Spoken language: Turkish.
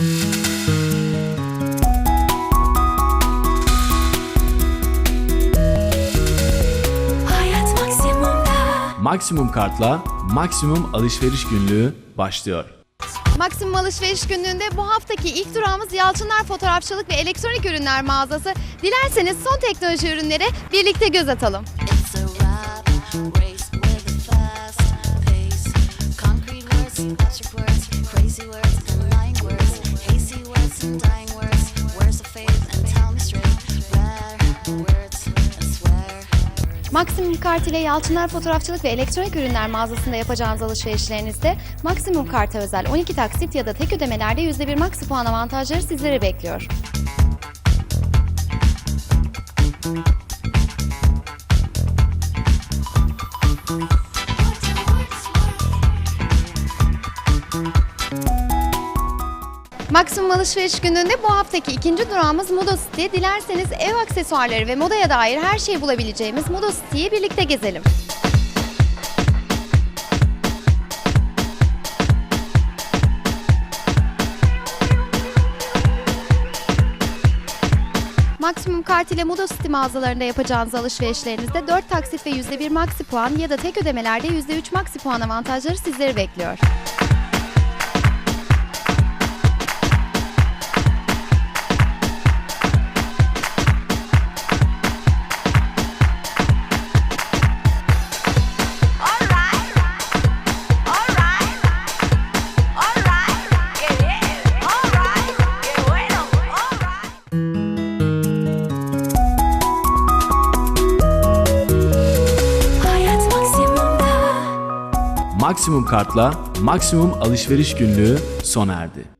Hayat maksimumda. Maksimum Kart'la maksimum alışveriş günlüğü başlıyor. Maksimum Alışveriş Günlüğü'nde bu haftaki ilk durağımız Yalçınlar Fotoğrafçılık ve Elektronik Ürünler mağazası. Dilerseniz son teknoloji ürünlere birlikte göz atalım. It's a Maksimum Kart ile Yalçınlar Fotoğrafçılık ve Elektronik Ürünler mağazasında yapacağınız alışverişlerinizde Maksimum Kart'a özel 12 taksit ya da tek ödemelerde %1 maksi puan avantajları sizleri bekliyor. Maksimum Alışveriş Günü'nde bu haftaki ikinci durağımız Moda City. Dilerseniz ev aksesuarları ve modaya dair her şeyi bulabileceğimiz Moda City'yi birlikte gezelim. Maksimum Kart ile Moda City mağazalarında yapacağınız alışverişlerinizde 4 taksit ve %1 maksi puan ya da tek ödemelerde %3 maksi puan avantajları sizleri bekliyor. Maksimum Kart'la maksimum alışveriş günlüğü sona erdi.